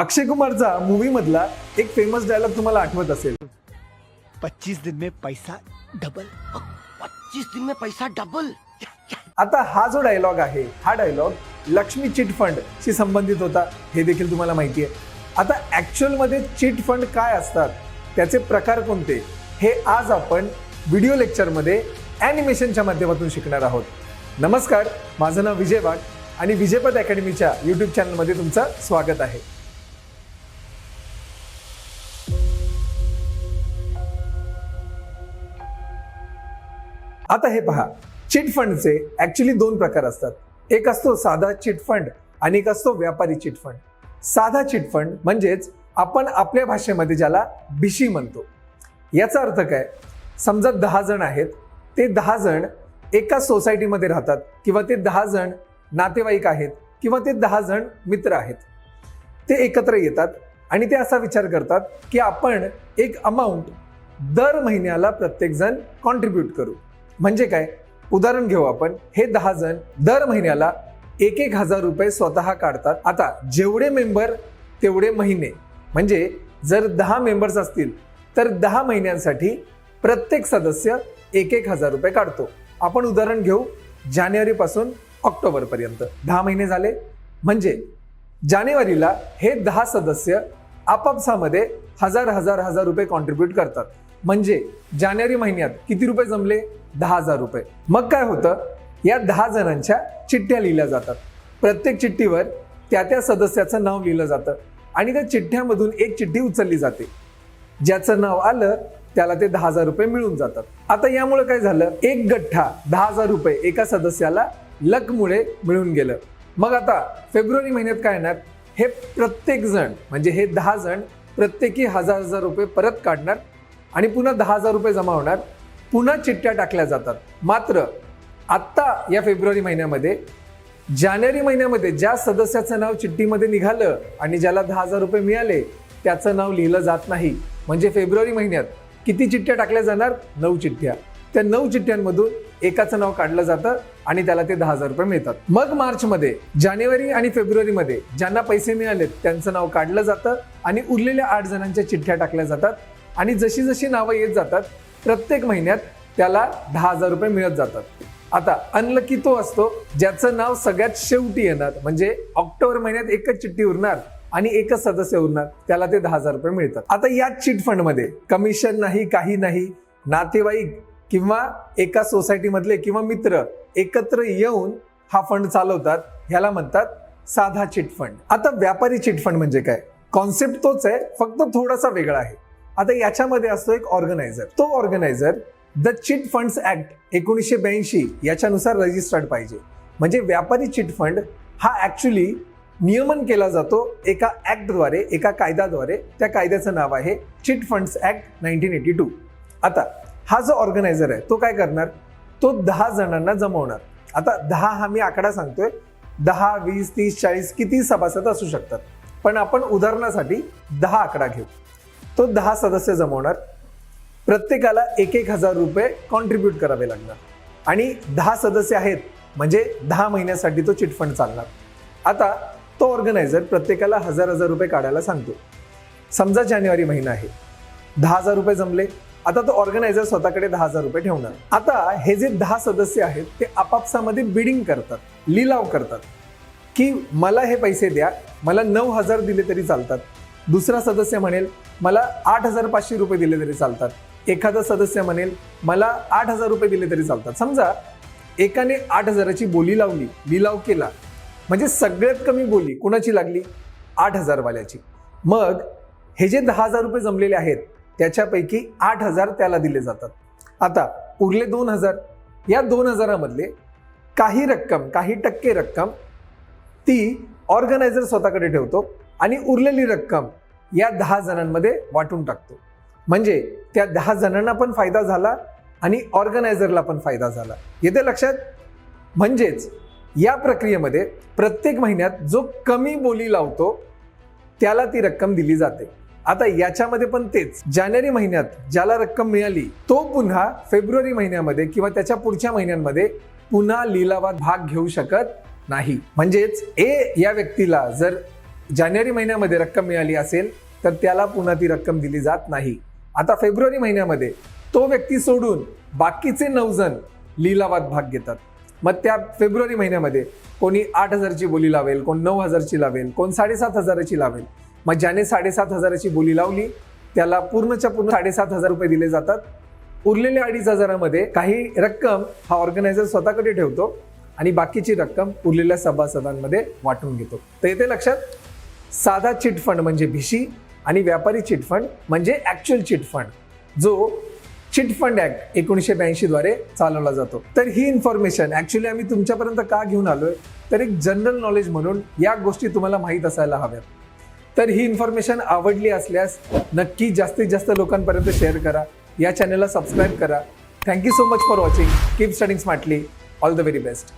अक्षय कुमारचा मूवी मधला एक फेमस डायलॉग तुम्हाला आठवत असेल. पच्चीस दिन में पैसा डबल पच्चीस दिन में पैसा डबल आता हा जो डायलॉग आहे हा डायलॉग लक्ष्मी चिट फंड शी संबंधित होता हे देखील तुम्हाला माहिती आहे आता ऍक्च्युअलमध्ये चिट फंड काय असतात त्याचे प्रकार कोणते हे आज आपण व्हिडिओ लेक्चरमध्ये ॲनिमेशनच्या माध्यमातून शिकणार आहोत. नमस्कार माझं नाव विजय वाघ आणि विजयपद अकॅडमीच्या यूट्यूब चॅनलमध्ये तुमचं स्वागत आहे. आता हे पहा चिट फंडचे ऍक्च्युली दोन प्रकार असतात. एक असतो साधा चिट फंड आणि एक असतो व्यापारी चिट फंड. साधा चिट फंड म्हणजेच आपण आपल्या भाषेमध्ये ज्याला भिशी म्हणतो. याचा अर्थ काय? समजा दहा जण आहेत ते दहा जण एका सोसायटीमध्ये राहतात किंवा ते दहा जण नातेवाईक आहेत किंवा ते दहा जण मित्र आहेत. ते एकत्र येतात आणि ते असा विचार करतात की आपण एक अमाऊंट दर महिन्याला प्रत्येकजण कॉन्ट्रीब्यूट करू. म्हणजे काय? उदाहरण घेऊ आपण. हे दहा जण दर महिन्याला एक एक हजार रुपये स्वतः काढतात. आता जेवढे मेंबर तेवढे महिने. म्हणजे जर दहा मेंबर्स असतील तर दहा महिन्यांसाठी प्रत्येक सदस्य एक एक हजार रुपये काढतो. आपण उदाहरण घेऊ. जानेवारीपासून ऑक्टोबरपर्यंत ऑक्टोबर पर्यंत. दहा महिने झाले. म्हणजे जानेवारीला हे दहा सदस्य आपापसामध्ये हजार हजार हजार रुपये कॉन्ट्रीब्यूट करतात. म्हणजे जानेवारी महिन्यात किती रुपये जमले? दहा हजार रुपये. मग काय होतं? या दहा जणांच्या चिठ्ठ्या लिहिल्या जातात. प्रत्येक चिठ्ठीवर त्या त्या सदस्याचं नाव लिहिलं जातं आणि त्या चिठ्ठ्यामधून एक चिठ्ठी उचलली जाते. ज्याचं नाव आलं त्याला ते दहा हजार रुपये मिळून जातात. आता यामुळे काय झालं? एक गठ्ठा दहा हजार रुपये एका सदस्याला लकमुळे मिळून गेलं. मग आता फेब्रुवारी महिन्यात काय येणार? हे प्रत्येक जण म्हणजे हे दहा जण प्रत्येकी हजार हजार रुपये परत काढणार आणि पुन्हा दहा हजार रुपये जमा होणार. पुन्हा चिठ्ठ्या टाकल्या जातात. मात्र आत्ता या फेब्रुवारी महिन्यामध्ये जानेवारी महिन्यामध्ये ज्या सदस्याचं नाव चिठ्ठीमध्ये निघालं आणि ज्याला दहा हजार रुपये मिळाले त्याचं नाव लिहिलं जात नाही. म्हणजे फेब्रुवारी महिन्यात किती चिठ्ठ्या टाकल्या जाणार? नऊ चिठ्ठ्या. त्या नऊ चिठ्ठ्यांमधून एकाचं नाव काढलं जातं आणि त्याला ते दहा हजार रुपये मिळतात. मग मार्चमध्ये जानेवारी आणि फेब्रुवारीमध्ये ज्यांना पैसे मिळालेत त्यांचं नाव काढलं जातं आणि उरलेल्या आठ जणांच्या चिठ्ठ्या टाकल्या जातात. आणि जशी जशी नावं येत जातात प्रत्येक महिन्यात त्याला दहा हजार रुपये मिळत जातात. आता अनलकी तो असतो ज्याचं नाव सगळ्यात शेवटी येणार म्हणजे ऑक्टोबर महिन्यात एकच चिठ्ठी उरणार आणि एकच सदस्य उरणार त्याला ते दहा हजार रुपये मिळतात. आता या चिट फंडमध्ये कमिशन नाही काही नाही नातेवाईक किंवा एका सोसायटीमधले किंवा मित्र एकत्र येऊन हा फंड चालवतात ह्याला म्हणतात साधा चिट फंड. आता व्यापारी चिट फंड म्हणजे काय? कॉन्सेप्ट तोच आहे फक्त थोडासा वेगळा आहे. आता याच्यामध्ये असतो एक ऑर्गनायझर. तो organiser the chit funds act एकोणीसशे ब्याऐंशी याच्यानुसार रजिस्टर्ड पाहिजे. म्हणजे व्यापारी चिट फंड हा ऍक्च्युली नियमन केला जातो एका ऍक्टद्वारे एका कायद्याद्वारे. त्या कायद्याचं नाव आहे chit funds act nineteen eighty two. आता हा जो ऑर्गनायझर आहे तो काय करणार? तो दहा जणांना जमवणार. आता दहा हा मी आकडा सांगतोय. दहा वीस तीस चाळीस किती सभासद असू शकतात. पण आपण उदाहरणासाठी दहा आकडा घेऊ. तो दहा सदस्य जमवणार. प्रत्येकाला एक एक हजार रुपये कॉन्ट्रीब्यूट करावे लागणार. आणि दहा सदस्य आहेत म्हणजे दहा महिन्यासाठी तो चिटफंड चालणार. आता तो ऑर्गनायझर प्रत्येकाला हजार हजार रुपये काढायला सांगतो. समजा जानेवारी महिना आहे. दहा हजार रुपये जमले. आता तो ऑर्गनायझर स्वतःकडे दहा हजार रुपये ठेवणार. आता हे जे दहा सदस्य आहेत ते आपापसामध्ये बिडिंग करतात लिलाव करतात. की मला हे पैसे द्या मला नऊ हजार दिले तरी चालतात. दुसरा सदस्य म्हणेल मला आठ हजार पाचशे रुपये दिले तरी चालतात. एखादा सदस्य म्हणेल मला आठ हजार रुपये दिले तरी चालतात. समजा एकाने आठ हजाराची बोली लावली लिलाव केला म्हणजे सगळ्यात कमी बोली कुणाची लागली? आठ हजारवाल्याची. मग हे जे दहा हजार रुपये जमलेले आहेत त्याच्यापैकी आठ हजार त्याला दिले जातात. आता उरले दोन हजार. या दोन हजारामधले काही रक्कम काही टक्के रक्कम ती ऑर्गनायझर स्वतःकडे ठेवतो आणि उरलेली रक्कम या दहा जणांमध्ये वाटून टाकतो. म्हणजे त्या दहा जणांना पण फायदा झाला आणि ऑर्गनायझरला पण फायदा झाला. येते लक्षात? म्हणजेच या प्रक्रियेमध्ये प्रत्येक महिन्यात जो कमी बोली लावतो त्याला ती रक्कम दिली जाते. आता याच्यामध्ये पण तेच. जानेवारी महिन्यात ज्याला रक्कम मिळाली तो पुन्हा फेब्रुवारी महिन्यामध्ये किंवा त्याच्या पुढच्या महिन्यांमध्ये पुन्हा लिलावात भाग घेऊ शकत नाही. म्हणजेच ए या व्यक्तीला जर जानेवारी महिन्यामध्ये रक्कम मिळाली असेल तर त्याला पुन्हा ती रक्कम दिली जात नाही. आता फेब्रुवारी महिन्यामध्ये तो व्यक्ती सोडून बाकीचे नऊ जण लिलावात भाग घेतात. मग त्या फेब्रुवारी महिन्यामध्ये कोणी आठ हजारची बोली लावेल कोण नऊ हजारची लावेल कोण साडेसात हजाराची लावेल. मग ज्याने साडेसात हजाराची बोली लावली त्याला पूर्णच्या पूर्ण साडेसात हजार रुपये दिले जातात. उरलेल्या अडीच हजारामध्ये काही रक्कम हा ऑर्गनायझर स्वतःकडे ठेवतो आणि बाकीची रक्कम उरलेल्या सभासदांमध्ये वाटून घेतो. तर येते लक्षात? साधा चिट फंड म्हणजे भिशी आणि व्यापारी चिटफंड म्हणजे ॲक्च्युअल चिटफंड जो चिटफंड ॲक्ट एकोणीसशे ब्याऐंशीद्वारे चालवला जातो. तर ही इन्फॉर्मेशन ॲक्च्युली आम्ही तुमच्यापर्यंत का घेऊन आलो आहे तर एक जनरल नॉलेज म्हणून या गोष्टी तुम्हाला माहीत असायला हव्यात. तर ही इन्फॉर्मेशन आवडली असल्यास नक्की जास्तीत जास्त लोकांपर्यंत शेअर करा. या चॅनलला सबस्क्राईब करा. Thank you so much for watching keep studying smartly all the very best